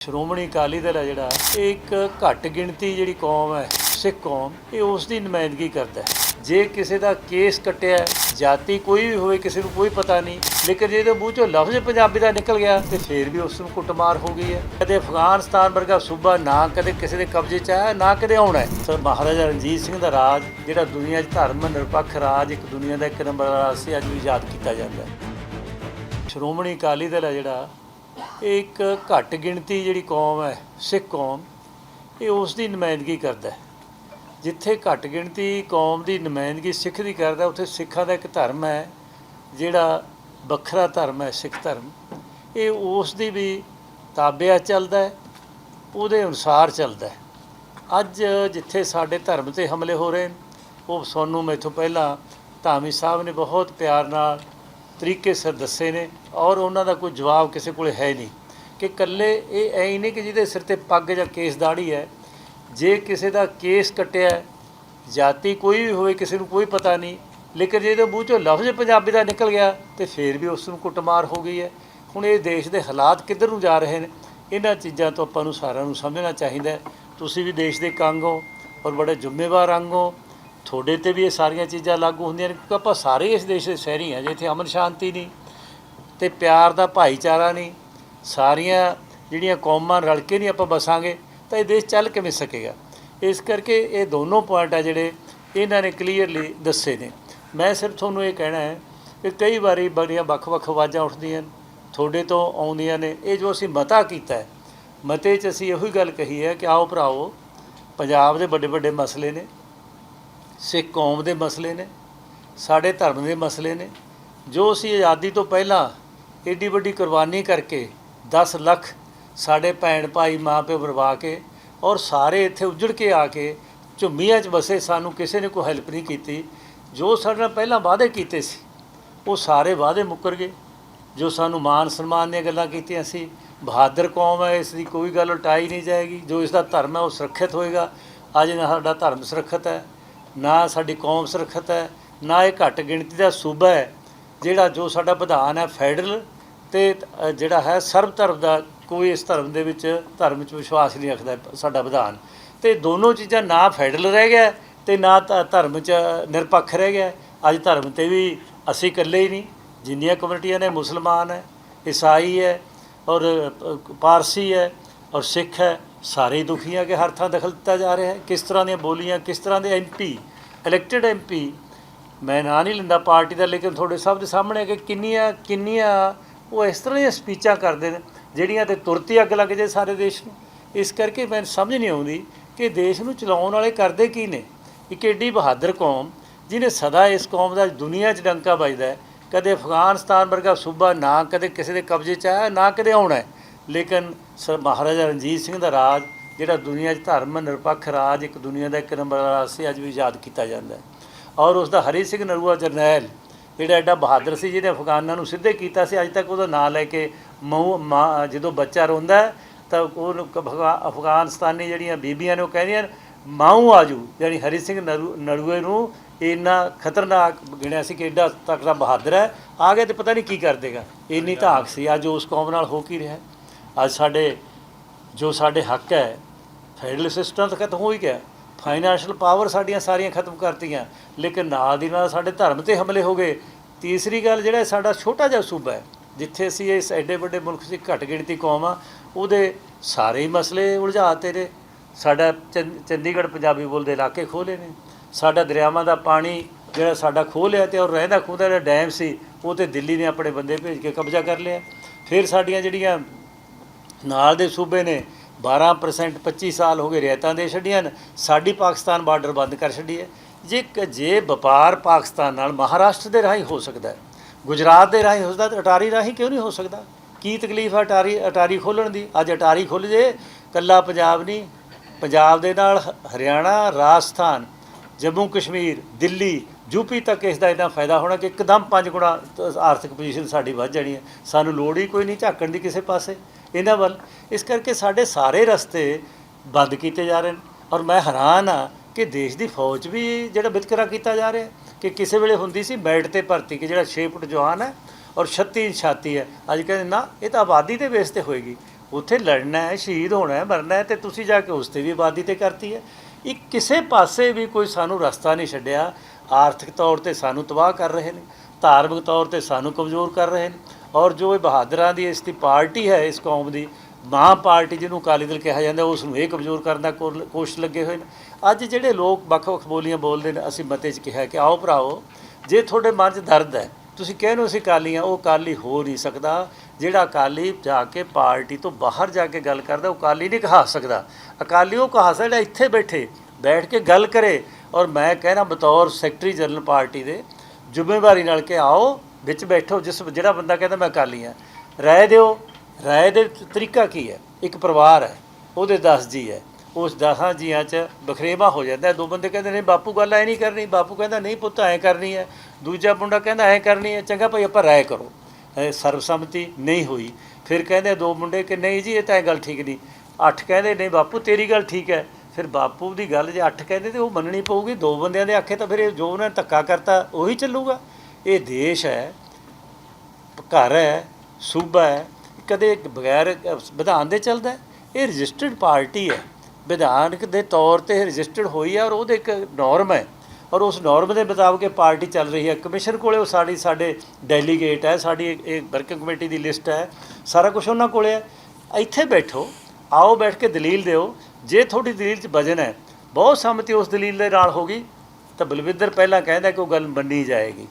ਸ਼੍ਰੋਮਣੀ ਅਕਾਲੀ ਦਲ ਹੈ ਜਿਹੜਾ, ਇਹ ਇੱਕ ਘੱਟ ਗਿਣਤੀ ਜਿਹੜੀ ਕੌਮ ਹੈ, ਸਿੱਖ ਕੌਮ, ਇਹ ਉਸ ਦੀ ਨੁਮਾਇੰਦਗੀ ਕਰਦਾ ਹੈ। ਜੇ ਕਿਸੇ ਦਾ ਕੇਸ ਕੱਟਿਆ, ਜਾਤੀ ਕੋਈ ਵੀ ਹੋਵੇ, ਕਿਸੇ ਨੂੰ ਕੋਈ ਪਤਾ ਨਹੀਂ, ਲੇਕਿਨ ਜੇ ਇਹਦੇ ਮੂੰਹ ਚੋਂ ਲਫ਼ਜ਼ ਪੰਜਾਬੀ ਦਾ ਨਿਕਲ ਗਿਆ, ਤੇ ਫਿਰ ਵੀ ਉਸ ਨੂੰ ਕੁੱਟਮਾਰ ਹੋ ਗਈ ਹੈ। ਕਦੇ ਅਫਗਾਨਿਸਤਾਨ ਵਰਗਾ ਸੂਬਾ ਨਾ ਕਦੇ ਕਿਸੇ ਦੇ ਕਬਜ਼ੇ 'ਚ ਆਇਆ, ਨਾ ਕਦੇ ਆਉਣਾ ਹੈ। ਸਰ, ਮਹਾਰਾਜਾ ਰਣਜੀਤ ਸਿੰਘ ਦਾ ਰਾਜ, ਜਿਹੜਾ ਦੁਨੀਆ 'ਚ ਧਰਮ ਨਿਰਪੱਖ ਰਾਜ, ਇੱਕ ਦੁਨੀਆ ਦਾ ਇੱਕ ਨੰਬਰ ਰਾਜ ਸੀ, ਅੱਜ ਵੀ ਯਾਦ ਕੀਤਾ ਜਾਂਦਾ ਹੈ। ਸ਼੍ਰੋਮਣੀ ਅਕਾਲੀ ਦਲ ਹੈ ਜਿਹੜਾ ਇਹ ਇੱਕ ਘੱਟ ਗਿਣਤੀ ਜਿਹੜੀ ਕੌਮ ਹੈ, ਸਿੱਖ ਕੌਮ, ਇਹ ਉਸ ਦੀ ਨੁਮਾਇੰਦਗੀ ਕਰਦਾ ਹੈ। ਜਿੱਥੇ ਘੱਟ ਗਿਣਤੀ ਕੌਮ ਦੀ ਨੁਮਾਇੰਦਗੀ ਸਿੱਖ ਦੀ ਕਰਦਾ, ਉੱਥੇ ਸਿੱਖਾਂ ਦਾ ਇੱਕ ਧਰਮ ਹੈ, ਜਿਹੜਾ ਵੱਖਰਾ ਧਰਮ ਹੈ, ਸਿੱਖ ਧਰਮ। ਇਹ ਉਸ ਦੀ ਵੀ ਤਾਬਿਆ ਚੱਲਦਾ ਹੈ, ਉਹਦੇ ਅਨੁਸਾਰ ਚੱਲਦਾ ਹੈ। ਅੱਜ ਜਿੱਥੇ ਸਾਡੇ ਧਰਮ ਤੇ ਹਮਲੇ ਹੋ ਰਹੇ ਨੇ, ਉਹ ਸਾਨੂੰ ਮੈਥੋਂ ਪਹਿਲਾਂ ਧਾਮੀ ਸਾਹਿਬ ਨੇ ਬਹੁਤ ਪਿਆਰ ਨਾਲ ਤਰੀਕੇ ਸਿਰ ਦੱਸੇ ਨੇ ਔਰ ਉਹਨਾਂ ਦਾ ਕੋਈ ਜਵਾਬ ਕਿਸੇ ਕੋਲੇ ਹੈ ਨਹੀਂ ਕਿ ਕੱਲੇ ਇਹ ਐ ਹੀ ਨਹੀਂ ਕਿ ਜਿਹਦੇ ਸਿਰ ਤੇ ਪੱਗ ਜਾਂ ਕੇਸ ਦਾੜੀ ਹੈ, ਜੇ ਕਿਸੇ ਦਾ ਕੇਸ ਕੱਟਿਆ ਜਾਤੀ ਕੋਈ ਵੀ ਹੋਵੇ, ਕਿਸੇ ਨੂੰ ਕੋਈ ਪਤਾ ਨਹੀਂ, ਲੇਕਿਨ ਜੇ ਇਹਦੇ ਮੂੰਹ ਚੋਂ ਲਫ਼ਜ਼ ਪੰਜਾਬੀ ਦਾ ਨਿਕਲ ਗਿਆ, ਤੇ ਫਿਰ ਵੀ ਉਸ ਨੂੰ ਕੁੱਟਮਾਰ ਹੋ ਗਈ ਹੈ। ਹੁਣ ਇਹ ਦੇਸ਼ ਦੇ ਹਾਲਾਤ ਕਿੱਧਰ ਨੂੰ ਜਾ ਰਹੇ ਨੇ, ਇਹਨਾਂ ਚੀਜ਼ਾਂ ਤੋਂ ਆਪਾਂ ਨੂੰ ਸਾਰਿਆਂ ਨੂੰ ਸਮਝਣਾ ਚਾਹੀਦਾ ਤੁਸੀਂ ਵੀ ਦੇਸ਼ ਦੇ ਇੱਕ ਅੰਗ ਹੋ ਔਰ ਬੜੇ ਜ਼ਿੰਮੇਵਾਰ ਅੰਗ ਹੋ। ਤੁਹਾਡੇ ਤੇ ਵੀ ਇਹ ਸਾਰੀਆਂ ਚੀਜ਼ਾਂ ਲਾਗੂ ਹੁੰਦੀਆਂ ਨੇ, ਕਿਉਂਕਿ ਆਪਾਂ ਸਾਰੇ ਇਸ ਦੇਸ਼ ਦੇ ਸ਼ਹਿਰੀ ਹਾਂ ਜੇ ਇੱਥੇ ਅਮਨ ਸ਼ਾਂਤੀ ਨਹੀਂ ਤੇ ਪਿਆਰ ਦਾ ਭਾਈਚਾਰਾ ਨਹੀਂ, ਸਾਰੀਆਂ ਜਿਹੜੀਆਂ ਕੌਮਾਂ ਰਲ ਕੇ ਨਹੀਂ ਆਪਾਂ ਬਸਾਂਗੇ ਤਾਂ ਇਹ ਦੇਸ਼ ਚੱਲ ਕਿਵੇਂ ਸਕੇਗਾ? ਇਸ ਕਰਕੇ ਇਹ ਦੋਨੋਂ ਪੁਆਇੰਟ ਆ ਜਿਹੜੇ ਇਹਨਾਂ ਨੇ ਕਲੀਅਰਲੀ ਦੱਸੇ ਨੇ। ਮੈਂ ਸਿਰਫ ਤੁਹਾਨੂੰ ਇਹ ਕਹਿਣਾ ਹੈ ਕਿ ਕਈ ਵਾਰੀ ਬੜੀਆਂ ਵੱਖ-ਵੱਖ ਆਵਾਜ਼ਾਂ ਉੱਠਦੀਆਂ ਤੁਹਾਡੇ ਤੋਂ ਆਉਂਦੀਆਂ ਨੇ, ਇਹ ਜੋ ਅਸੀਂ ਮਤਾ ਕੀਤਾ ਹੈ, ਮਤੇ 'ਚ ਅਸੀਂ ਇਹੋ ਹੀ ਗੱਲ ਕਹੀ ਹੈ ਕਿ ਆਓ ਭਰਾਓ ਪੰਜਾਬ ਦੇ ਵੱਡੇ ਵੱਡੇ ਮਸਲੇ ਨੇ ਸਿੱਖ ਕੌਮ ਦੇ ਮਸਲੇ ਨੇ, ਸਾਡੇ ਧਰਮ ਦੇ ਮਸਲੇ ਨੇ, ਜੋ ਅਸੀਂ ਆਜ਼ਾਦੀ ਤੋਂ ਪਹਿਲਾਂ ਏਡੀ ਵੱਡੀ ਕੁਰਬਾਨੀ ਕਰਕੇ 10 ਲੱਖ ਸਾਡੇ ਭੈਣ ਭਾਈ, ਮਾਂ ਪਿਓ ਬਰਵਾ ਕੇ ਔਰ ਸਾਰੇ ਇੱਥੇ ਉੱਜੜ ਕੇ ਆ ਕੇ ਝੁੰਮੀਆਂ 'ਚ ਵਸੇ, ਸਾਨੂੰ ਕਿਸੇ ਨੇ ਕੋਈ ਹੈਲਪ ਨਹੀਂ ਕੀਤੀ, ਜੋ ਸਾਡੇ ਨਾਲ ਪਹਿਲਾਂ ਵਾਅਦੇ ਕੀਤੇ ਸੀ, ਉਹ ਸਾਰੇ ਵਾਅਦੇ ਮੁੱਕਰ ਗਏ। ਜੋ ਸਾਨੂੰ ਮਾਨ ਸਨਮਾਨ ਦੀਆਂ ਗੱਲਾਂ ਕੀਤੀਆਂ ਸੀ, ਬਹਾਦਰ ਕੌਮ ਹੈ ਇਸ ਦੀ ਕੋਈ ਗੱਲ ਉਲਟਾਈ ਨਹੀਂ ਜਾਏਗੀ, ਜੋ ਇਸ ਦਾ ਧਰਮ ਹੈ ਉਹ ਸੁਰੱਖਿਅਤ ਹੋਏਗਾ। ਅੱਜ ਨਾ ਸਾਡਾ ਧਰਮ ਸੁਰੱਖਿਅਤ ਹੈ ਨਾ ਸਾਡੀ ਕੌਮ ਸੁਰੱਖਿਅਤ ਹੈ, ਨਾ ਇਹ ਘੱਟ ਗਿਣਤੀ ਦਾ ਸੂਬਾ ਹੈ, ਜਿਹੜਾ ਜੋ ਸਾਡਾ ਵਿਧਾਨ ਹੈ ਫੈਡਰਲ ਤੇ ਜਿਹੜਾ ਹੈ ਸਰਬ ਧਰਮ ਦਾ, ਕੋਈ ਇਸ ਧਰਮ ਦੇ ਵਿੱਚ, ਧਰਮ ਵਿੱਚ ਵਿਸ਼ਵਾਸ ਨਹੀਂ ਰੱਖਦਾ ਸਾਡਾ ਵਿਧਾਨ। ਤੇ ਦੋਨੋਂ ਚੀਜ਼ਾਂ ਨਾ ਫੈਡਰਲ ਰਹਿ ਗਿਆ ਤੇ ਨਾ ਧਰਮ ਚ ਨਿਰਪੱਖ ਰਹਿ ਗਿਆ। ਅੱਜ ਧਰਮ ਤੇ ਵੀ ਅਸੀਂ ਇਕੱਲੇ ਹੀ ਨਹੀਂ, ਜਿੰਨੀਆਂ ਕਮਿਊਨਿਟੀਆਂ ਨੇ ਮੁਸਲਮਾਨ ਹੈ, ਈਸਾਈ ਹੈ ਔਰ ਪਾਰਸੀ ਹੈ ਔਰ ਸਿੱਖ ਹੈ ਸਾਰੇ ਦੁਖੀ ਆ ਕਿ ਹਰ ਥਾਂ ਦਖਲ ਦਿੱਤਾ ਜਾ ਰਿਹਾ ਹੈ। ਕਿਸ ਤਰ੍ਹਾਂ ਦੀਆਂ ਬੋਲੀਆਂ, ਕਿਸ ਤਰ੍ਹਾਂ ਦੇ ਐਮਪੀ ਇਲੈਕਟਿਡ ਐਮਪੀ ਮੈਂ ਨਾਂ ਨਹੀਂ ਲੈਂਦਾ ਪਾਰਟੀ ਦਾ, ਲੇਕਿਨ ਤੁਹਾਡੇ ਸਭ ਦੇ ਸਾਹਮਣੇ ਕਿ ਕਿੰਨੀਆਂ ਕਿੰਨੀਆਂ ਉਹ ਇਸ ਤਰ੍ਹਾਂ ਦੀਆਂ ਸਪੀਚਾਂ ਕਰਦੇ ਨੇ, ਜਿਹੜੀਆਂ ਤੇ ਤੁਰਤੀ ਅੱਗ ਲੱਗ ਜੇ ਸਾਰੇ ਦੇਸ਼ ਨੂੰ। ਇਸ ਕਰਕੇ ਮੈਨੂੰ ਸਮਝ ਨਹੀਂ ਆਉਂਦੀ ਕਿ ਦੇਸ਼ ਨੂੰ ਚਲਾਉਣ ਵਾਲੇ ਕਰਦੇ ਕੀ ਨੇ। ਇੱਕ ਏਡੀ ਬਹਾਦਰ ਕੌਮ, ਜਿਹਨੇ ਸਦਾ ਇਸ ਕੌਮ ਦਾ ਦੁਨੀਆ 'ਚ ਡੰਕਾ ਵੱਜਦਾ ਕਦੇ ਅਫਗਾਨਿਸਤਾਨ ਵਰਗਾ ਸੂਬਾ ਨਾ ਕਦੇ ਕਿਸੇ ਦੇ ਕਬਜ਼ੇ 'ਚ ਆਇਆ, ਨਾ ਕਦੇ ਆਉਣਾ ਲੇਕਿਨ ਸਰ ਮਹਾਰਾਜਾ ਰਣਜੀਤ ਸਿੰਘ ਦਾ ਰਾਜ ਜਿਹੜਾ ਦੁਨੀਆ 'ਚ ਧਰਮ ਨਿਰਪੱਖ ਰਾਜ ਇੱਕ ਦੁਨੀਆ ਦਾ ਇੱਕ ਨੰਬਰ ਦਾ ਰਾਜ ਸੀ ਅੱਜ ਵੀ ਯਾਦ ਕੀਤਾ ਜਾਂਦਾ ਹੈ। ਔਰ ਉਸ ਦਾ ਹਰੀ ਸਿੰਘ ਨਰੂਆ ਜਰਨੈਲ ਜਿਹੜਾ ਐਡਾ ਬਹਾਦਰ ਸੀ ਜਿਹਨੇ ਅਫਗਾਨਾਂ ਨੂੰ ਸਿੱਧੇ ਕੀਤਾ ਸੀ ਅੱਜ ਤੱਕ ਉਹਦਾ ਨਾਂ ਲੈ ਕੇ ਮਾਂ ਜਦੋਂ ਬੱਚਾ ਰੋਂਦਾ ਤਾਂ ਉਹ ਅਫਗਾਨਿਸਤਾਨੀ ਜਿਹੜੀਆਂ ਬੀਬੀਆਂ ਨੇ ਉਹ ਕਹਿੰਦੀਆਂ ਮਾਊ ਆਜੂ। ਯਾਨੀ ਹਰੀ ਸਿੰਘ ਨਰੂ ਨਰੂਏ ਨੂੰ ਇੰਨਾ ਖਤਰਨਾਕ ਗਿਣਿਆ ਸੀ ਕਿ ਐਡਾ ਤਕੜਾ ਬਹਾਦਰ ਹੈ ਆ ਗਿਆ ਤੇ ਪਤਾ ਨਹੀਂ ਕੀ ਕਰ ਦੇਗਾ। ਇੰਨੀ ਧਾਕ ਸੀ ਅੱਜ ਉਸ ਕੌਮ ਨਾਲ ਹੋ ਕੀ ਰਿਹਾ ਹੈ। ਅੱਜ ਸਾਡੇ, ਜੋ ਸਾਡੇ ਹੱਕ ਹੈ, ਫੈਡਰਲ ਸਿਸਟਮ ਤਾਂ ਖਤਮ ਹੋ ਹੀ ਗਿਆ। ਫਾਈਨੈਂਸ਼ੀਅਲ ਪਾਵਰ ਸਾਡੀਆਂ ਸਾਰੀਆਂ ਖਤਮ ਕਰਤੀਆਂ। ਲੇਕਿਨ ਨਾਲ ਦੀ ਨਾਲ ਸਾਡੇ ਧਰਮ ਤੇ ਹਮਲੇ ਹੋ ਗਏ। ਤੀਸਰੀ ਗੱਲ ਜਿਹੜਾ ਸਾਡਾ ਛੋਟਾ ਜਿਹਾ ਸੂਬਾ ਹੈ, ਜਿੱਥੇ ਅਸੀਂ ਇਸ ਐਡੇ ਵੱਡੇ ਮੁਲਕ 'ਚ ਘੱਟ ਗਿਣਤੀ ਕੌਮ ਆ, ਉਹਦੇ ਸਾਰੇ ਹੀ ਮਸਲੇ ਉਲਝਾਤੇ ਨੇ। ਸਾਡਾ ਚੰ- ਚੰਡੀਗੜ੍ਹ ਪੰਜਾਬੀ ਬੋਲਦੇ ਇਲਾਕੇ ਖੋਲੇ ਨੇ। ਸਾਡਾ ਦਰਿਆਵਾਂ ਦਾ ਪਾਣੀ ਜਿਹੜਾ ਸਾਡਾ ਖੋਹ ਲਿਆ ਤੇ ਔਰ ਰਹਿੰਦਾ ਖੂੰਦਾ ਜਿਹੜਾ ਡੈਮ ਸੀ, ਉਹ ਤੇ ਦਿੱਲੀ ਨੇ ਆਪਣੇ ਬੰਦੇ ਭੇਜ ਕੇ ਕਬਜ਼ਾ ਕਰ ਲਿਆ। ਫਿਰ ਸਾਡੀਆਂ ਜਿਹੜੀਆਂ ਨਾਲ ਦੇ ਸੂਬੇ ਨੇ 12% 25 ਸਾਲ ਹੋ ਗਏ ਰਿਆਇਤਾਂ ਦੇ ਛੱਡੀਆਂ ਨੇ। ਸਾਡੀ ਪਾਕਿਸਤਾਨ ਬਾਰਡਰ ਬੰਦ ਕਰ ਛੱਡੀ ਹੈ। ਜੇ ਕ- ਜੇ ਵਪਾਰ ਪਾਕਿਸਤਾਨ ਨਾਲ ਮਹਾਰਾਸ਼ਟਰ ਦੇ ਰਾਹੀਂ ਹੋ ਸਕਦਾ ਗੁਜਰਾਤ ਦੇ ਰਾਹੀਂ ਹੋ ਸਕਦਾ ਤਾਂ ਅਟਾਰੀ ਰਾਹੀਂ ਕਿਉਂ ਨਹੀਂ ਹੋ ਸਕਦਾ? ਕੀ ਤਕਲੀਫ ਹੈ ਅਟਾਰੀ ਅਟਾਰੀ ਖੋਲਣ ਦੀ? ਅੱਜ ਅਟਾਰੀ ਖੁੱਲ ਜੇ ਕੱਲਾ ਪੰਜਾਬ ਨਹੀਂ, ਪੰਜਾਬ ਦੇ ਨਾਲ ਹ- ਹਰਿਆਣਾ, ਰਾਜਸਥਾਨ, ਜੰਮੂ ਕਸ਼ਮੀਰ, ਦਿੱਲੀ ਯੂਪੀ ਤੱਕ ਇਸ ਦਾ ਇੰਨਾ ਫਾਇਦਾ ਹੋਣਾ ਕਿ ਇੱਕਦਮ ਪੰਜ ਗੁਣਾ ਆਰਥਿਕ ਪੋਜੀਸ਼ਨ ਸਾਡੀ ਵੱਧ ਜਾਣੀ ਹੈ। ਸਾਨੂੰ ਲੋੜ ਹੀ ਕੋਈ ਨਹੀਂ ਝਾਕਣ ਦੀ ਕਿਸੇ ਪਾਸੇ। ਇਹਨਾਂ ਵੱਲ। ਇਸ ਕਰਕੇ ਸਾਡੇ ਸਾਰੇ ਰਸਤੇ ਬੰਦ ਕੀਤੇ ਜਾ ਰਹੇ ਨੇ। ਔਰ ਮੈਂ ਹੈਰਾਨ ਆ ਕਿ ਦੇਸ਼ ਦੀ ਫੌਜ ਵੀ ਜਿਹੜਾ ਵਿਤਕਰਾ ਕੀਤਾ ਜਾ ਰਿਹਾ ਕਿ ਕਿਸੇ ਵੇਲੇ ਹੁੰਦੀ ਸੀ ਬੈਲਟ ਤੇ ਭਰਤੀ ਕਿ ਜਿਹੜਾ 6 ਫੁੱਟ ਜਵਾਨ ਹੈ ਔਰ 36 ਇੰਚ ਛਾਤੀ ਹੈ। ਅੱਜ ਕਹਿੰਦੇ ਨਾ, ਇਹ ਤਾਂ ਆਬਾਦੀ ਦੇ ਬੇਸ ਤੇ ਹੋਏਗੀ। ਉੱਥੇ ਲੜਨਾ ਹੈ, ਸ਼ਹੀਦ ਹੋਣਾ ਹੈ, ਮਰਨਾ ਹੈ ਤੇ ਤੁਸੀਂ ਜਾ ਕੇ ਉਸ ਤੇ ਵੀ ਆਬਾਦੀ ਤੇ ਕਰਤੀ ਹੈ। ਇਹ ਕਿਸੇ ਪਾਸੇ ਵੀ ਕੋਈ ਸਾਨੂੰ ਰਸਤਾ ਨਹੀਂ ਛੱਡਿਆ। ਆਰਥਿਕ ਤੌਰ ਤੇ ਸਾਨੂੰ ਤਬਾਹ ਕਰ ਰਹੇ ਨੇ। ਧਾਰਮਿਕ ਤੌਰ ਤੇ ਸਾਨੂੰ ਕਮਜ਼ੋਰ ਕਰ ਰਹੇ ਨੇ। ਔਰ ਜੋ ਇਹ ਬਹਾਦਰਾਂ ਦੀ ਇਸ ਦੀ ਪਾਰਟੀ ਹੈ, ਇਸ ਕੌਮ ਦੀ, ਮਾਂ ਪਾਰਟੀ ਜਿਹਨੂੰ ਅਕਾਲੀ ਦਲ ਕਿਹਾ ਜਾਂਦਾ ਉਸ ਨੂੰ ਇਹ ਕਮਜ਼ੋਰ ਕਰਨ ਦਾ ਕੋਲ- ਕੋਸ਼ਿਸ਼ ਲੱਗੇ ਹੋਏ ਨੇ। ਅੱਜ ਜਿਹੜੇ ਲੋਕ ਵੱਖ-ਵੱਖ ਬੋਲੀਆਂ ਬੋਲਦੇ ਨੇ, ਅਸੀਂ ਮਤੇ 'ਚ ਕਿਹਾ ਕਿ ਆਓ ਭਰਾਓ ਜੇ ਤੁਹਾਡੇ ਮਨ 'ਚ ਦਰਦ ਹੈ, ਤੁਸੀਂ ਕਹਿੰਦੇ ਹੋ ਅਸੀਂ ਅਕਾਲੀ ਹਾਂ, ਉਹ ਅਕਾਲੀ ਹੋ ਨਹੀਂ ਸਕਦਾ। ਜਿਹੜਾ ਅਕਾਲੀ ਜਾ ਕੇ ਪਾਰਟੀ ਤੋਂ ਬਾਹਰ ਜਾ ਕੇ ਗੱਲ ਕਰਦਾ, ਉਹ ਅਕਾਲੀ ਨਹੀਂ ਕਹਾ ਸਕਦਾ। ਅਕਾਲੀ ਉਹ ਕਹਾ ਸਕਦਾ ਇੱਥੇ ਬੈਠੇ, ਬੈਠ ਕੇ ਗੱਲ ਕਰੇ। ਔਰ ਮੈਂ ਕਹਿਣਾ ਬਤੌਰ ਸੈਕਟਰੀ ਜਨਰਲ ਪਾਰਟੀ ਦੇ, ਜ਼ਿੰਮੇਵਾਰੀ ਨਾਲ ਕਿ ਆਓ ਵਿੱਚ ਬੈਠੋ, ਜਿਸ ਜਿਹੜਾ ਬੰਦਾ ਕਹਿੰਦਾ ਮੈਂ ਅਕਾਲੀ ਹਾਂ। ਰਾਏ ਦਿਓ, ਰਾਏ ਦੇ ਤਰੀਕਾ ਕੀ ਹੈ? ਇੱਕ ਪਰਿਵਾਰ ਹੈ, ਉਹਦੇ 10 ਜੀ ਹੈ, ਉਸ 10 ਜੀਆਂ 'ਚ ਬਖਰੇਵਾ ਹੋ ਜਾਂਦਾ ਦੋ ਬੰਦੇ ਕਹਿੰਦੇ ਨੇ, ਬਾਪੂ ਗੱਲ ਐ ਨਹੀਂ ਕਰਨੀ, ਬਾਪੂ ਕਹਿੰਦਾ, ਨਹੀਂ ਪੁੱਤ, ਐ ਕਰਨੀ ਹੈ। ਦੂਜਾ ਮੁੰਡਾ ਕਹਿੰਦਾ, ਐ ਕਰਨੀ ਹੈ, ਚੰਗਾ ਭਾਈ, ਆਪਾਂ ਰਾਏ ਕਰੋ। ਸਰਬਸੰਮਤੀ ਨਹੀਂ ਹੋਈ। ਫਿਰ ਕਹਿੰਦੇ ਦੋ ਮੁੰਡੇ ਕਿ ਨਹੀਂ ਜੀ, ਇਹ ਤਾਂ ਇਹ ਗੱਲ ਠੀਕ ਨਹੀਂ। ਅੱਠ ਕਹਿੰਦੇ, ਨਹੀਂ ਬਾਪੂ, ਤੇਰੀ ਗੱਲ ਠੀਕ ਹੈ। ਫਿਰ ਬਾਪੂ ਦੀ ਗੱਲ ਜੇ ਅੱਠ ਕਹਿੰਦੇ ਤੇ ਉਹ ਮੰਨਣੀ ਪਊਗੀ। ਦੋ ਬੰਦਿਆਂ ਦੇ ਆਖੇ ਤਾਂ ਫਿਰ ਜੋ ਉਹਨਾਂ ਨੇ ਧੱਕਾ ਕਰਤਾ, ਉਹੀ ਚੱਲੂਗਾ। ਇਹ ਦੇਸ਼ ਹੈ, ਘਰ ਹੈ, ਸੂਬਾ ਹੈ, ਕਦੇ ਬਗੈਰ, ਵਿਧਾਨ ਦੇ ਚੱਲਦਾ ਇਹ ਰਜਿਸਟਰਡ ਪਾਰਟੀ ਹੈ। ਵਿਧਾਨਕ ਦੇ ਤੌਰ ਤੇ ਰਜਿਸਟਰਡ ਹੋਈ ਹੈ ਔਰ ਉਹਦੇ ਇੱਕ ਨਾਰਮ ਹੈ। ਔਰ ਉਸ ਨਾਰਮ ਦੇ ਮੁਤਾਬਕ ਪਾਰਟੀ ਚੱਲ ਰਹੀ ਹੈ। ਕਮਿਸ਼ਨ ਕੋਲੇ ਉਹ ਸਾਡੀ, ਸਾਡੇ ਡੈਲੀਗੇਟ ਹੈ, ਸਾਡੀ ਇੱਕ- ਇਹ ਵਰਕਿੰਗ ਕਮੇਟੀ ਦੀ ਲਿਸਟ ਹੈ। ਸਾਰਾ ਕੁਝ ਉਹਨਾਂ ਕੋਲੇ ਹੈ। ਇੱਥੇ ਬੈਠੋ, ਆਓ ਬੈਠ ਕੇ ਦਲੀਲ ਦਿਓ। ਜੇ ਤੁਹਾਡੀ ਦਲੀਲ 'ਚ ਵਜਨ ਹੈ, ਬਹੁਤ ਸੰਮਤੀ ਉਸ ਦਲੀਲ ਦੇ ਨਾਲ ਹੋਗੀ ਤਾਂ ਬਲਵਿੰਦਰ ਪਹਿਲਾਂ ਕਹਿੰਦਾ ਕਿ ਉਹ ਗੱਲ ਮੰਨੀ ਜਾਏਗੀ।